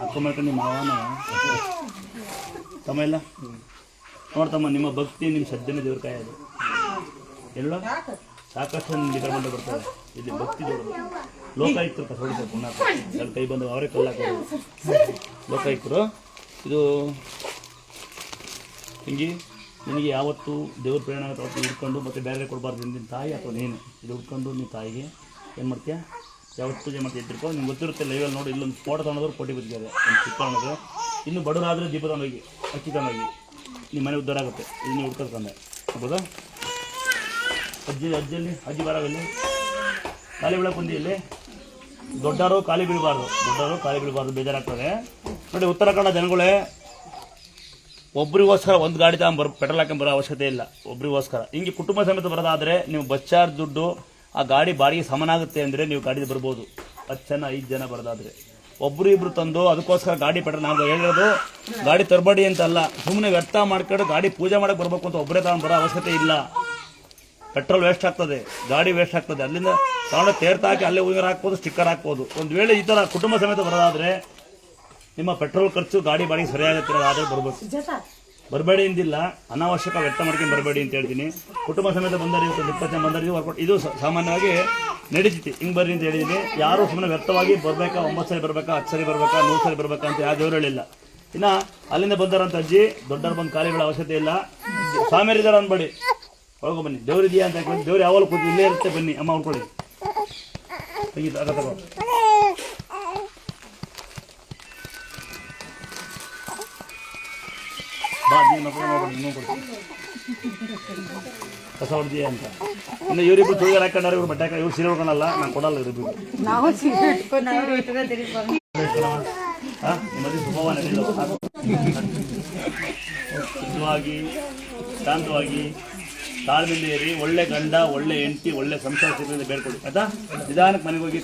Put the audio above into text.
ಹಾಕೊಂಬರ್ಕ ನಿಮ್ಮ ಮಾವನ ತಮ್ಮ ಇಲ್ಲ ನೋಡ್ತಮ್ಮ ನಿಮ್ಮ ಭಕ್ತಿ, ನಿಮ್ಮ ಶ್ರದ್ಧೆನೇ ದೇವ್ರ ಕಾಯೋದು ಎಲ್ಲ? ಸಾಕಷ್ಟು ನಿಮ್ಗೆ ಬಂದು ಬರ್ತಾರೆ. ಇಲ್ಲಿ ಭಕ್ತಿ ದೇವರು. ಲೋಕಾಯುಕ್ತರು ಕಸ ಹೊಡಿತಾರೆ ಪುಣ್ಯ ಕೈ ಬಂದು ಅವರೇ ಕಲ್ಲಾಕೋದು ಲೋಕಾಯುಕ್ತರು, ಇದು ಹಿಂಗೆ? ನಿನಗೆ ಯಾವತ್ತು ದೇವ್ರ ಪ್ರೇರಣೆ ಆಗುತ್ತೆ ಅವತ್ತು ಹಿಡ್ಕೊಂಡು ಮತ್ತೆ ಬೇರೆ ಕೊಡಬಾರ್ದು ನಿನ್ನ ತಾಯಿ ಅಥವಾ ನೀನು? ಇದು ಹುಡ್ಕೊಂಡು ನಿಮ್ಮ ತಾಯಿಗೆ ಏನು ಮಾಡ್ತೀಯ? ಯಾವತ್ತು ಪೂಜೆ ತಿಳ್ಕೊಂಡು ನಿಮ್ಗೆ ಗೊತ್ತಿರುತ್ತೆ ಲೈವಲ್ಲಿ ನೋಡಿ, ಇಲ್ಲೊಂದು ಫೋಟೋ ತಗೊಂಡವ್ರು ಕೋಟಿ ಬದುಕಿದೆ ಒಂದು ಅನ್ನೋದು ಇನ್ನು ಬಡವರಾದರೆ ದೀಪ ತಗೊಂಡೋಗಿ ಅಕ್ಕಿ ತಗೊಂಡೋಗಿ ನಿಮ್ಮ ಮನೆ ಉದ್ದಾರ ಆಗುತ್ತೆ. ಇದನ್ನ ತಂದೆ. ಹೌದಾ? ಅಜ್ಜಿ ಅಜ್ಜಿಯಲ್ಲಿ ಅಜ್ಜಿ ಬರಾಗಲ್ಲಿ ಖಾಲಿ ಬೀಳಕ್ಕೆ ಬಂದಿ ಇಲ್ಲಿ ದೊಡ್ಡವರು ಖಾಲಿ ಬೀಳಬಾರ್ದು. ದೊಡ್ಡವರು ಖಾಲಿ ಬೀಳಬಾರ್ದು, ಬೇಜಾರಾಗ್ತದೆ. ನೋಡಿ, ಉತ್ತರ ಕನ್ನಡ ಜನಗಳೇ, ಒಬ್ರಿಗೋಸ್ಕರ ಒಂದು ಗಾಡಿ ತಗೊಂಡ್ ಬರ್, ಪೆಟ್ರೋಲ್ ಹಾಕೊಂಡ್ ಬರೋ ಅವಶ್ಯಕತೆ ಇಲ್ಲ. ಒಬ್ರಿಗೋಸ್ಕರ. ಹಿಂಗೆ ಕುಟುಂಬ ಸಮೇತ ಬರೋದಾದರೆ, ನೀವು ಬಸ್ ದುಡ್ಡು ಆ ಗಾಡಿ ಬಾಡಿಗೆ ಸಮನಾಗುತ್ತೆ ಅಂದ್ರೆ ನೀವು ಗಾಡಿ ಬರ್ಬೋದು. ಹತ್ತು ಜನ, ಐದು ಜನ ಬರೋದಾದರೆ. ಒಬ್ಬರು ಇಬ್ಬರು ತಂದು ಅದಕ್ಕೋಸ್ಕರ ಗಾಡಿ ಪೆಟ್ರೋಲ್ ನಾವು ಹೇಳಿರೋದು, ಗಾಡಿ ತರಬೇಡಿ ಅಂತ ಅಲ್ಲ. ಸುಮ್ಮನೆ ವ್ಯರ್ಥ ಮಾಡ್ಕೊಂಡು ಗಾಡಿ ಪೂಜೆ ಮಾಡಕ್ ಬರಬೇಕು ಅಂತ ಒಬ್ಬರೇ ತಾನು ಬರೋ ಅವಶ್ಯಕತೆ ಇಲ್ಲ. ಪೆಟ್ರೋಲ್ ವೇಸ್ಟ್ ಆಗ್ತದೆ, ಗಾಡಿ ವೇಸ್ಟ್ ಆಗ್ತದೆ. ಅಲ್ಲಿಂದ ತಗೊಂಡು ತೇರ್ತ ಹಾಕಿ ಅಲ್ಲೇ ಉಂಗುರ ಹಾಕ್ಬೋದು, ಸ್ಟಿಕ್ಕರ್ ಹಾಕ್ಬೋದು. ಒಂದು ವೇಳೆ ಈ ತರ ಕುಟುಂಬ ಸಮೇತ ಬರೋದಾದರೆ ನಿಮ್ಮ ಪೆಟ್ರೋಲ್ ಖರ್ಚು ಗಾಡಿ ಬಾಡಿಗೆ ಸರಿಯಾಗುತ್ತೆ ಆದ್ರೆ ಬರ್ಬೇಕು ಬರಬೇಡಿ ಅಂದಿಲ್ಲ. ಅನಾವಶ್ಯಕ ವ್ಯರ್ಥ ಮಾಡ್ಕೊಂಡು ಬರಬೇಡಿ ಅಂತ ಹೇಳ್ತೀನಿ. ಕುಟುಂಬ ಸಮೇತ ಬಂದರೆ ಇವತ್ತು ಇಪ್ಪತ್ತು ಜನ ಬಂದರೆ ಇದು ಸಾಮಾನ್ಯವಾಗಿ ನಡೀತಿತ್ತು. ಹಿಂಗೆ ಬರ್ರಿ ಅಂತ ಹೇಳಿದ್ದೀನಿ. ಯಾರು ಸುಮ್ಮನೆ ವ್ಯರ್ಥವಾಗಿ ಬರಬೇಕಾ, ಒಂಬತ್ತು ಸರಿ ಬರಬೇಕಾ, ಹತ್ತು ಸರಿ ಬರಬೇಕಾ, ನೂರು ಸರಿ ಬರಬೇಕಾ ಅಂತ ಯಾವ ದೇವರು ಹೇಳಿಲ್ಲ. ಇನ್ನು ಅಲ್ಲಿಂದ ಬಂದಾರಂತ ಅಜ್ಜಿ, ದೊಡ್ಡವ್ರು ಬಂದು ಕಾಲಿಗಳ ಬೀಳೋ ಅವಶ್ಯಕತೆ ಇಲ್ಲ. ಸ್ವಾಮಿಯರಿದ್ದಾರೆ ಅನ್ಬೇಡಿ. ಹೋಗೋ ಬನ್ನಿ. ದೇವ್ರಿದೆಯಾ ಅಂತ ದೇವ್ರು ಯಾವಾಗ ಕೂತು ಇಲ್ಲೇ ಇರುತ್ತೆ ಬನ್ನಿ. ಅಮ್ಮ ಉಳ್ಕೊಳ್ಳಿ ತೆಗಿ ತಗೋ ತಗೋ. ಬಾ ನೀನು ಮಕ್ಕಳು ನೋಡ್ಬಿಡಿ ಇನ್ನೂ ಕೊಡ್ತೀನಿ ಕಸ ಹೊಡ್ದಿ ಅಂತ. ಇನ್ನು ಇವರಿಬ್ರು ಚೂಡಿದಾರ ಹಾಕೊಂಡಾರೆ ಇವ್ರು ಬಟ್ಟೆ ಹಾಕೊಂಡು ಇವ್ರು ಸೀರೆ ಉಳ್ಕೊಳಲ್ಲ ನಾನು ಕೊಡಲ್ಲ ಇವರಿಬ್ರು. ನಾವು ಸೀರೆ ಇಟ್ಕೊತೀವಿ ಹಾ ನಿಮ್ಮಲ್ಲಿ ಶುಭವ ನಡೀಲು? ಶುದ್ಧವಾಗಿ ಶಾಂತವಾಗಿ ತಾಳ್ಮೆಯಿಂದ ಇರಿ. ಒಳ್ಳೆ ಗಂಡ ಒಳ್ಳೆ ಹೆಂಡತಿ ಒಳ್ಳೆ ಸಂಸಾರ ಸಿಗೋದ್ರಿಂದ ಬೇಡ್ಕೊಳ್ಳಿ. ಆಯ್ತಾ? ನಿಧಾನಕ್ಕೆ ಮನೆಗೆ ಹೋಗಿ.